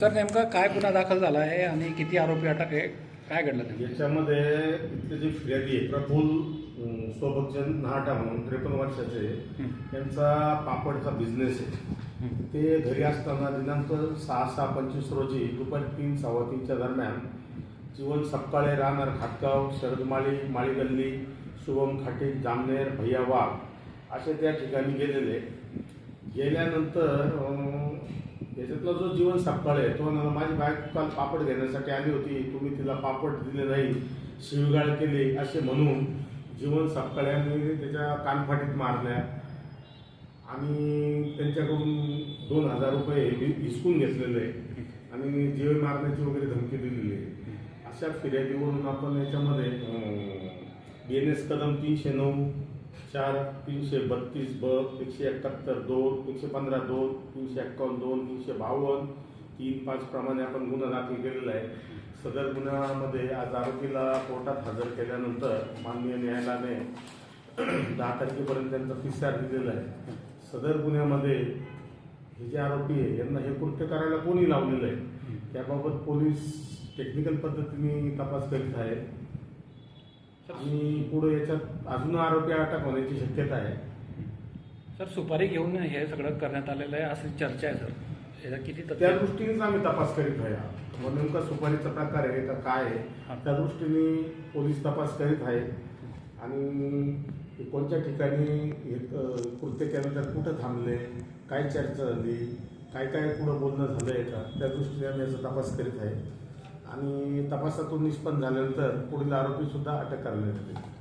Sir नेमका काय गुन्हा दाखल झाला आहे आणि किती आरोपी अटक आहे काय घडलं नेमकं याच्यामध्ये इथले जे फिर्यादी आहे प्रफुल अं, सोबतचंद नाहाटा म्हणून त्रेपन्न वर्षाचे. त्यांचा पापडचा बिझनेस आहे. ते घरी असताना दिनांक सहा सहा पंचवीस रोजी दुपारी तीन सव्वा तीनच्या दरम्यान जीवन सपकाळे राहणार खाटगाव शरद माळी माळी गल्ली शुभम खाटे जामनेर भैया वाघ असे त्या ठिकाणी गेलेले गेल्यानंतर तो जो जीवन सापकाळ आहे तो म्हणाला, माझी बायको काल पापड घेण्यासाठी आली होती. तुम्ही तिला पापड दिले नाही शिवगाळ केली असे म्हणून जीवन सपकाळ्यांनी त्याच्या कानफाटीत मारल्या. आणि त्यांच्याकडून दोन हजार रुपये हिसकून घेतलेले. आहे आणि जीव मारण्याची वगैरे धमकी दिलेली. आहे अशा फिर्यादीवरून आपण याच्यामध्ये बी एन एस कदम तीनशे नऊ चार तीनशे बत्तीस ब एकशे एकाहत्तर दोन एकशे पंधरा दोन तीनशे एक्कावन्न दोन तीनशे बावन्न. तीन पाच प्रमाणे आपण गुन्हा दाखल केलेला आहे. सदर गुन्ह्यामध्ये आज आरोपीला कोर्टात हजर केल्यानंतर माननीय न्यायालयाने दहा तारखेपर्यंत त्यांचा पी दिलेला आहे. सदर गुन्ह्यामध्ये हे जे आरोपी आहे यांना हे कृत्य करायला कोणी लावलेलं आहे? त्याबाबत पोलीस टेक्निकल पद्धतीने तपास करीत आहे आणि पुढे याच्यात अजून आरोपी अटक होण्याची शक्यता आहे. सर सुपारी घेऊन हे सगळं करण्यात आलेलं आहे अशी चर्चा आहे सर. किती त्या दृष्टीनेच आम्ही तपास करीत आहे. मग नेमका सुपारीचा प्रकार आहे का काय हा. आहे त्या दृष्टीने पोलीस तपास करीत आहे. आणि हे कोणत्या ठिकाणी हे अ, कृत्य केल्यानंतर कुठं थांबले काय चर्चा झाली काय काय पुढं बोलणं झालं आहे का? त्या दृष्टीने आम्ही याचा तपास करीत आहे. आणि तपासातून निष्पन्न झाल्यानंतर पुढील आरोपी सुद्धा अटक करण्यात येते